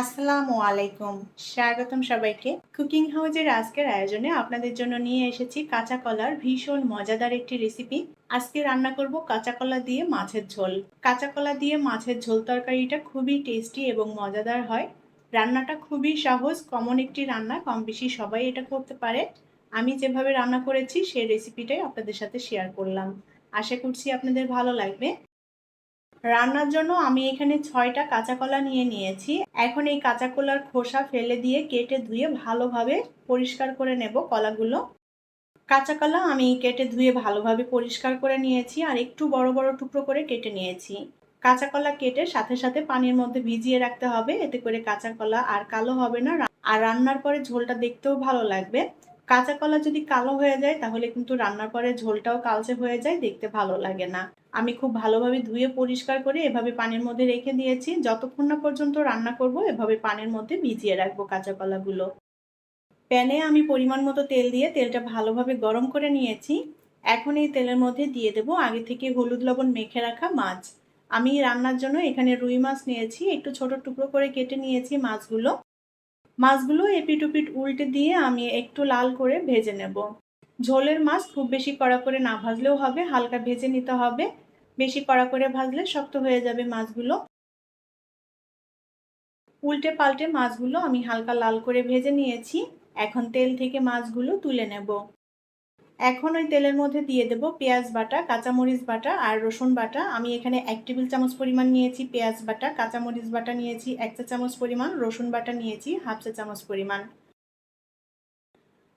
আসসালামু আলাইকুম। স্বাগতম সবাইকে। কুকিং হাউজের আজকের আয়োজনে আপনাদের জন্য নিয়ে এসেছি কাঁচা কলার ভীষণ মজাদার একটি রেসিপি। আজকে রান্না করব কাঁচা কলা দিয়ে মাছের ঝোল। কাঁচা কলা দিয়ে মাছের ঝোল তরকারিটা খুবই টেস্টি এবং মজাদার হয়। রান্নাটা খুবই সহজ, কমন একটি রান্না কম বেশি সবাই এটা করতে পারে। আমি যেভাবে রান্না করেছি সেই রেসিপিটাই আপনাদের সাথে শেয়ার করলাম। আশা করছি আপনাদের ভালো লাগবে। রান্নার জন্য আমি এখানে ছয়টা কাঁচা কলা নিয়ে নিয়েছি। এখন এই কাঁচা কলার খোসা ফেলে দিয়ে কেটে ধুয়ে ভালোভাবে পরিষ্কার করে নেব কলাগুলো। কাঁচা কলা আমি কেটে ধুয়ে ভালোভাবে পরিষ্কার করে নিয়েছি আর একটু বড় বড় টুকরো করে কেটে নিয়েছি। কাঁচা কলা কেটে সাথে সাথে পানির মধ্যে ভিজিয়ে রাখতে হবে। এতে করে কাঁচা কলা আর কালো হবে না। আর রান্নার পরে ঝোলটা দেখতেও ভালো লাগবে। কাঁচা কলা যদি কালো হয়ে যায়, তাহলে কিন্তু রান্নার পরে ঝোলটাও কালচে হয়ে যায়, দেখতে ভালো লাগে না। আমি খুব ভালোভাবে ধুয়ে পরিষ্কার করে এভাবে পানির মধ্যে রেখে দিয়েছি। যতক্ষণ না পর্যন্ত রান্না করব, এভাবে পানির মধ্যে ভিজিয়ে রাখব কাঁচা কলাগুলো। প্যানে আমি পরিমাণ মতো তেল দিয়ে তেলটা ভালোভাবে গরম করে নিয়েছি। এখন এই তেলের মধ্যে দিয়ে দেব আগে থেকে হলুদ লবণ মেখে রাখা মাছ। আমি রান্নার জন্য এখানে রুই মাছ নিয়েছি। একটু ছোট টুকরো করে কেটে নিয়েছি মাছগুলো। মাছগুলো এপিট উপিট উল্টে দিয়ে আমি একটু লাল করে ভেজে নেব। ঝোলের মাছ খুব বেশি কড়া করে না ভাজলেও হবে, হালকা ভেজে নিতে হবে। বেশি কড়া করে ভাজলে শক্ত হয়ে যাবে মাছগুলো। উল্টে পাল্টে মাছগুলো আমি হালকা লাল করে ভেজে নিয়েছি। এখন তেল থেকে মাছগুলো তুলে নেব। এখন ওই তেলের মধ্যে দিয়ে দেব পেঁয়াজ বাটা, কাঁচামরিচ বাটা আর রসুন বাটা। আমি এখানে এক টেবিল চামচ পরিমাণ নিয়েছি পেঁয়াজ বাটা, কাঁচামরিচ বাটা নিয়েছি এক চা চামচ পরিমাণ, রসুন বাটা নিয়েছি হাফ চা চামচ পরিমাণ।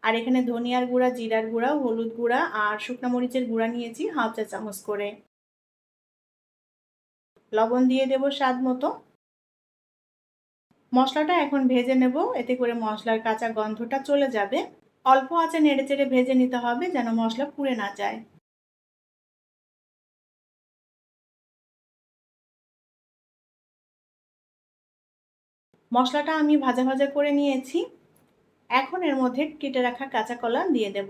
আর এখানে ধনিয়ার গুঁড়া, জিরার গুঁড়া, হলুদ গুঁড়া আর শুকনো মরিচের গুঁড়া নিয়েছি হাফ চা চামচ করে। লবণ দিয়ে দেব স্বাদ মতো। মশলাটা এখন ভেজে নেব, এতে করে মশলার কাঁচা গন্ধটা চলে যাবে। অল্প আঁচে নেড়ে চেড়ে ভেজে নিতে হবে যেন মশলা পুড়ে না যায়। মশলাটা আমি ভাজা ভাজা করে নিয়েছি। এখন এর মধ্যে কেটে রাখা কাঁচা কলা দিয়ে দেব।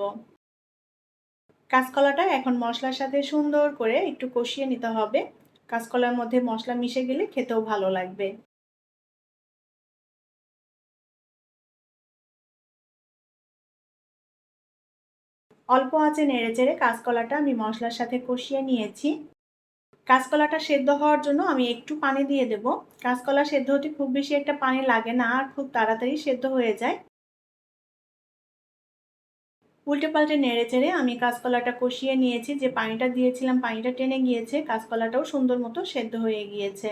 কাঁচকলাটা এখন মশলার সাথে সুন্দর করে একটু কষিয়ে নিতে হবে। কাঁচকলার মধ্যে মশলা মিশে গেলে খেতেও ভালো লাগবে। অল্প আঁচে নেড়ে চেড়ে কাঁচকলাটা আমি মশলার সাথে কষিয়ে নিয়েছি। কাঁচকলাটা সেদ্ধ হওয়ার জন্য আমি একটু পানি দিয়ে দেব। কাঁচকলা সেদ্ধ হতে খুব বেশি একটা পানি লাগে না আর খুব তাড়াতাড়ি সেদ্ধ হয়ে যায়। উল্টে পাল্টে নেড়ে চেড়ে আমি কাঁচকলাটা কষিয়ে নিয়েছি। যে পানিটা দিয়েছিলাম, পানিটা টেনে গিয়েছে। কাঁচকলাটাও সুন্দর মতো সেদ্ধ হয়ে গিয়েছে।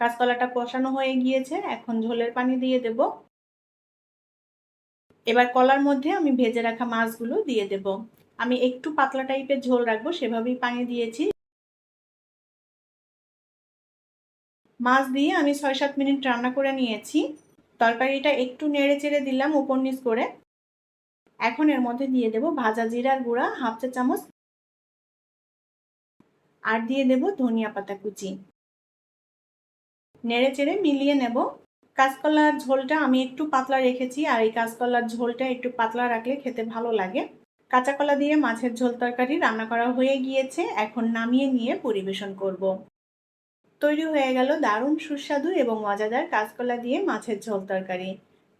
কাঁচকলাটা কষানো হয়ে গিয়েছে। এখন ঝোলের পানি দিয়ে দেব। এবার কলার মধ্যে আমি ভেজে রাখা মাছগুলো দিয়ে দেব। আমি একটু পাতলা টাইপের ঝোল রাখব, সেভাবেই পানি দিয়েছি। মাছ দিয়ে আমি ছয় সাত মিনিট রান্না করে নিয়েছি। তরকারিটা একটু নেড়ে চেড়ে দিলাম উপর নিচ করে। এখন এর মধ্যে দিয়ে দেব ভাজা জিরার গুঁড়া, হাফ চা চামচ। আর দিয়ে দেব ধনিয়া পাতা কুচি। নেড়ে চেড়ে মিলিয়ে নেব। কাঁচকলার ঝোলটা আমি একটু পাতলা রেখেছি, আর এই কাঁচকলার ঝোলটা একটু পাতলা রাখলে খেতে ভালো লাগে। কাঁচা কলা দিয়ে মাছের ঝোল তরকারি রান্না করা হয়ে গিয়েছে, এখন নামিয়ে নিয়ে পরিবেশন করব। তৈরি হয়ে গেল দারুণ সুস্বাদু এবং মজাদার কাঁচকলা দিয়ে মাছের ঝোল তরকারি।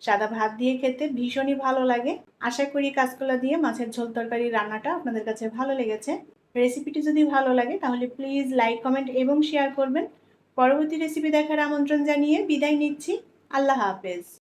সাদা ভাত দিয়ে খেতে ভীষণই ভালো লাগে। আশা করি কাঁচকলা দিয়ে মাছের ঝোল তরকারি রান্নাটা আপনাদের কাছে ভালো লেগেছে। রেসিপিটি যদি ভালো লাগে তাহলে প্লিজ লাইক, কমেন্ট এবং শেয়ার করবেন। পরবর্তী রেসিপি দেখার আমন্ত্রণ জানিয়ে বিদায় নিচ্ছি। আল্লাহ হাফেজ।